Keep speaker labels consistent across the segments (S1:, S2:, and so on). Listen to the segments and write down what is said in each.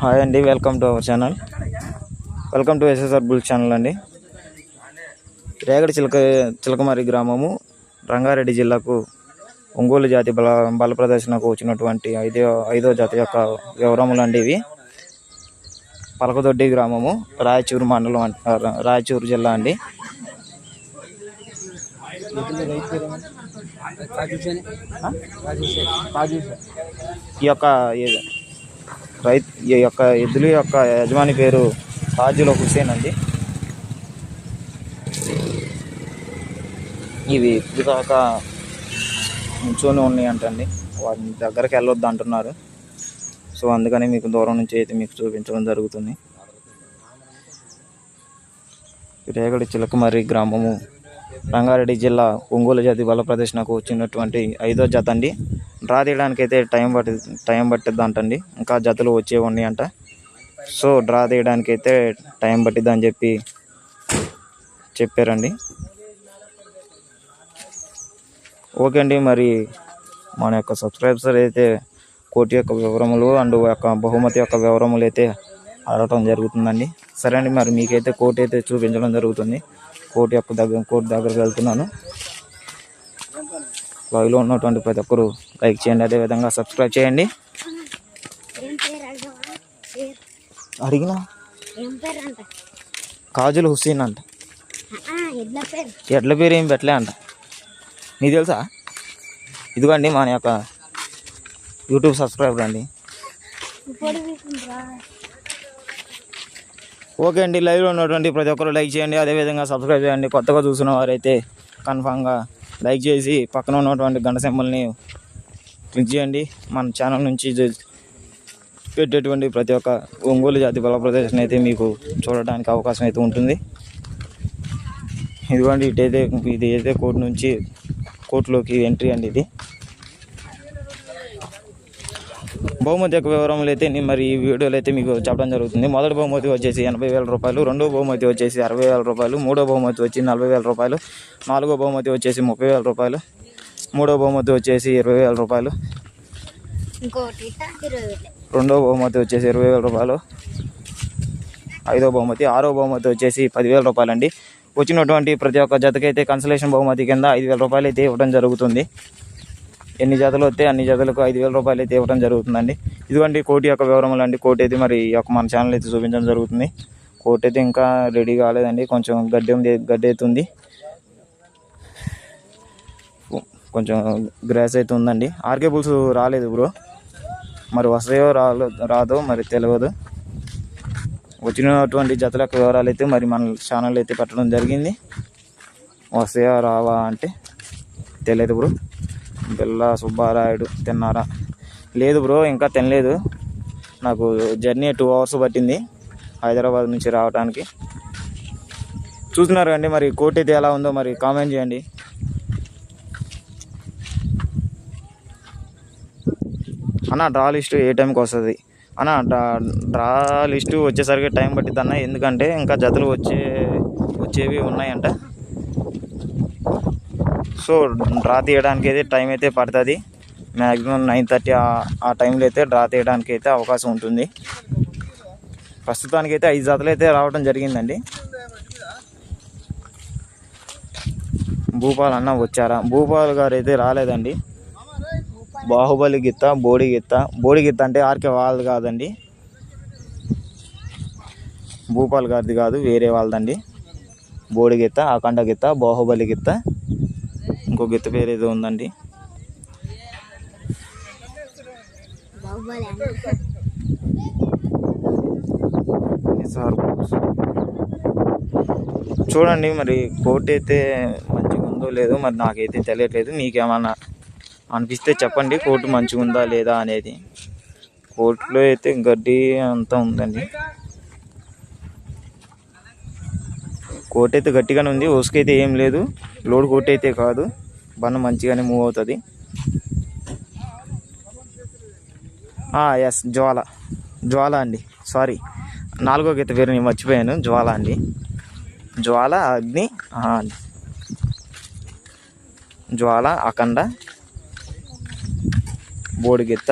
S1: Hi అండి welcome to our channel. Welcome to SSR bull channel అండి. రేగడి చిలక చిలకమారి గ్రామము రంగారెడ్డి జిల్లాకు ఒంగోలు జాతి బల బల ప్రదర్శనకు వచ్చినటువంటి ఐదో ఐదో జాతి యొక్క వివరములు అండి ఇవి. పలకదొడ్డి గ్రామము రాయచూరు మండలం అంట- రాయచూరు జిల్లా అండి. ఈ యొక్క రైతు ఈ యొక్క ఎద్దుల యొక్క యజమాని పేరు తాజుల హుసేన్ అండి. ఇవి ఇప్పుడు దాకా నుంచొని ఉన్నాయంటండి. వాటిని దగ్గరికి వెళ్ళొద్దు అంటున్నారు. సో అందుకని మీకు దూరం నుంచి అయితే మీకు చూపించడం జరుగుతుంది. రేగడి చిలకమర్రి గ్రామము రంగారెడ్డి జిల్లా ఒంగోలు జాతి బల ప్రదర్శనకు వచ్చినటువంటి ఐదో జత అండి. డ్రా తీయడానికి అయితే టైం పట్టి టైం పట్టిద్ది అంటండి ఇంకా జతలు వచ్చే ఉన్నాయి అంట. సో డ్రా తీయడానికి అయితే టైం పట్టిద్ది అని చెప్పి చెప్పారండి. ఓకే అండి మరి మన యొక్క సబ్స్క్రైబర్స్ అయితే కోటి యొక్క వివరములు అండ్ యొక్క బహుమతి యొక్క వివరములు అయితే అడగటం జరుగుతుందండి. సరే అండి మరి మీకైతే కోటి అయితే చూపించడం జరుగుతుంది. కోటి యొక్క దగ్గర కోటి దగ్గరికి వెళ్తున్నాను. లైవ్లో ఉన్నటువంటి ప్రతి ఒక్కరు లైక్ చేయండి అదేవిధంగా సబ్స్క్రైబ్ చేయండి. అడిగిన? కాజుల్ హుస్సేన్ అంట.
S2: ఎడ్ల పేరు.
S1: ఏం పెట్టలే అంట. నీకు తెలుసా? ఇదిగోండి మన యొక్క యూట్యూబ్ సబ్స్క్రైబర్ అండి. ఓకే అండి లైవ్లో ఉన్నటువంటి ప్రతి ఒక్కరు లైక్ చేయండి అదేవిధంగా సబ్స్క్రైబ్ చేయండి. కొత్తగా చూసిన వారైతే కన్ఫామ్గా లైక్ చేసి పక్కన ఉన్నటువంటి గంట సింబల్ని క్లిక్ చేయండి. మన ఛానల్ నుంచి పెట్టేటువంటి ప్రతి ఒక్క ఒంగోలు జాతి బల ప్రదర్శన అయితే మీకు చూడడానికి అవకాశం అయితే ఉంటుంది. ఇదిగోండి ఇటైతే ఇది అయితే కోర్టు నుంచి కోర్టులోకి ఎంట్రీ అండి ఇది. బహుమతి యొక్క వివరములు అయితే నేను మరి ఈ వీడియోలో అయితే మీకు చెప్పడం జరుగుతుంది. మొదటి బహుమతి వచ్చేసి ఎనభై వేల రూపాయలు రెండో బహుమతి వచ్చేసి అరవై వేల రూపాయలు మూడో బహుమతి వచ్చి నలభై వేల రూపాయలు నాలుగో బహుమతి వచ్చేసి ముప్పై వేల రూపాయలు మూడో బహుమతి వచ్చేసి ఇరవై వేల రూపాయలు రెండో బహుమతి వచ్చేసి ఇరవై వేల రూపాయలు ఐదో బహుమతి ఆరో బహుమతి వచ్చేసి పదివేల రూపాయలు అండి వచ్చినటువంటి ప్రతి ఒక్క జతకైతే కన్సలేషన్ బహుమతి కింద ఐదు వేల రూపాయలు అయితే ఇవ్వడం జరుగుతుంది. ఎన్ని జతలు వస్తే అన్ని జతలకు ఐదు వేల రూపాయలు అయితే ఇవ్వడం జరుగుతుందండి. ఇదిగోండి కోటి యొక్క వివరములు అండి. కోటి అయితే మరి ఈ యొక్క మన ఛానల్ అయితే చూపించడం జరుగుతుంది. కోటి అయితే ఇంకా రెడీ కాలేదండి. కొంచెం గడ్డి ఉంది గడ్డి అవుతుంది కొంచెం గ్రాస్ అయితే ఉందండి. ఆర్కే బుల్స్ రాలేదు బ్రో. మరి వస్తాయో రాలో రాదో మరి తెలియదు వచ్చినటువంటి జతల యొక్క వివరాలు అయితే మరి మన ఛానల్ అయితే పెట్టడం జరిగింది. వస్తాయో రావా అంటే తెలియదు బ్రో. పిల్ల సుబ్బారాయుడు తిన్నారా? లేదు బ్రో ఇంకా తినలేదు. నాకు జర్నీ టూ అవర్స్ పట్టింది హైదరాబాద్ నుంచి రావడానికి చూస్తున్నారు అండి మరి కోట్ అయితే ఎలా ఉందో మరి కామెంట్ చేయండి. అన్న డ్రా లిస్టు ఏ టైంకి వస్తుంది? అన్న డ్రా డ్రా లిస్టు వచ్చేసరికి టైం పట్టిద్దన్న ఎందుకంటే ఇంకా జతలు వచ్చే వచ్చేవి ఉన్నాయంట. సో డ్రా తీయడానికి అయితే టైం అయితే పడుతుంది. మ్యాక్సిమం నైన్ థర్టీ ఆ టైంలో అయితే డ్రా తీయడానికి అయితే అవకాశం ఉంటుంది. ప్రస్తుతానికి అయితే ఐదు జతలు అయితే రావడం జరిగిందండి. భూపాల్ అన్న వచ్చారా? భూపాల్ గారు అయితే రాలేదండి. బాహుబలి గిత్త బోడి గిత్త. బోడి గిత్త అంటే ఆర్కే వాళ్ళది కాదండి. భూపాల్ గారిది కాదు వేరే వాళ్ళదండి. బోడి గిత్త అఖండ గిత్త బాహుబలి గిత్త. ఇంకో గిత్త పేరు ఏదో ఉందండి. సార్ చూడండి మరి కోట్ అయితే మంచిగా ఉందో లేదో మరి నాకైతే తెలియట్లేదు. మీకేమన్నా అనిపిస్తే చెప్పండి కోట్ మంచిగా ఉందా లేదా అనేది. కోట్లో అయితే గడ్డి అంతా ఉందండి. కోట్ అయితే గట్టిగానే ఉంది ఓసుకైతే ఏం లేదు. లోడ్ కోట్ అయితే కాదు. బండ మంచిగానే మూవ్ అవుతుంది. ఎస్ జ్వాల. జ్వాల అండి. సారీ నాలుగో గీత పేరు నేను మర్చిపోయాను. జ్వాల అండి. జ్వాల అగ్ని అండి జ్వాల అఖండ బోడిగెత్త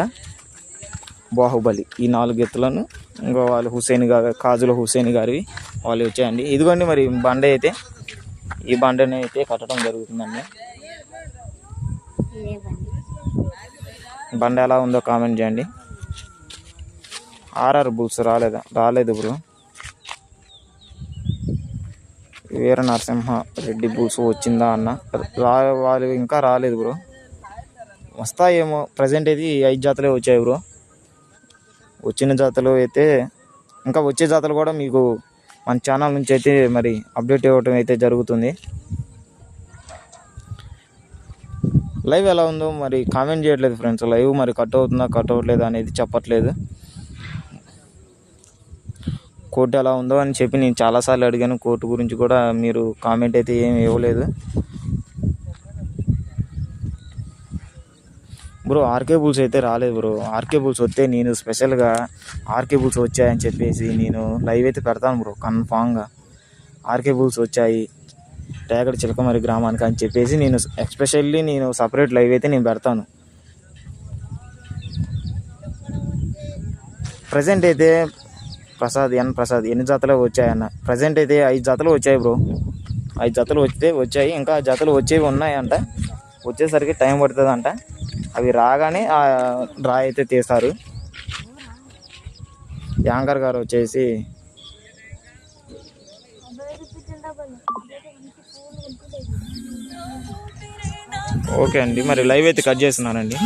S1: బాహుబలి. ఈ నాలుగు ఎత్తులను ఇంకో వాళ్ళు హుసేన్ గారు కాజుల హుసేన్ గారివి వాళ్ళు వచ్చాయండి. ఇదిగోండి మరి బండ అయితే ఈ బండని అయితే కట్టడం జరుగుతుందండి.
S2: బండి
S1: బండ ఎలా ఉందో కామెంట్ చేయండి. ఆర్ఆర్ బుల్స్ రాలేదా? రాలేదు బ్రో. వీర నరసింహ రెడ్డి బుల్స్ వచ్చిందా అన్న? రా వాళ్ళు ఇంకా రాలేదు బ్రో. వస్తాయేమో ప్రజెంట్ అయితే ఈ ఐదు జాతలే వచ్చాయి బ్రో. వచ్చిన జాతలు అయితే ఇంకా వచ్చే జాతలు కూడా మీకు మన ఛానల్ నుంచి అయితే మరి అప్డేట్ ఇవ్వటం అయితే జరుగుతుంది. లైవ్ ఎలా ఉందో మరి కామెంట్ చేయట్లేదు ఫ్రెండ్స్. లైవ్ మరి కట్ అవుతుందా కట్ అవ్వట్లేదా అనేది చెప్పట్లేదు. కోర్టు ఎలా ఉందో అని చెప్పి నేను చాలాసార్లు అడిగాను. కోర్టు గురించి కూడా మీరు కామెంట్ అయితే ఏమి ఇవ్వలేదు. బ్రో ఆర్కే బుల్స్ అయితే రాలేదు బ్రో. ఆర్కే బుల్స్ వస్తే నేను స్పెషల్గా ఆర్కే బుల్స్ వచ్చాయని చెప్పేసి నేను లైవ్ అయితే పెడతాను బ్రో కన్ఫామ్గా. ఆర్కే బుల్స్ వచ్చాయి. టేగడ చిలకమరి గ్రామానికి అని చెప్పేసి నేను ఎస్పెషల్లీ నేను సపరేట్ లైవ్ అయితే నేను పెడతాను. ప్రజెంట్ అయితే ప్రసాద్ ఎన్ ప్రసాద్ ఎన్ని జతలు వచ్చాయన్న? ప్రజెంట్ అయితే ఐదు జతలు వచ్చాయి బ్రో. ఐదు జతలు వస్తే వచ్చాయి ఇంకా జతలు వచ్చేవి ఉన్నాయంట. వచ్చేసరికి టైం పడుతుంది అంట అవి రాగానే ఆ డ్రా అయితే తీస్తారు. యాంకర్ గారు వచ్చేసి ఓకే అండి. మరి లైవ్ అయితే కట్ చేస్తున్నానండి.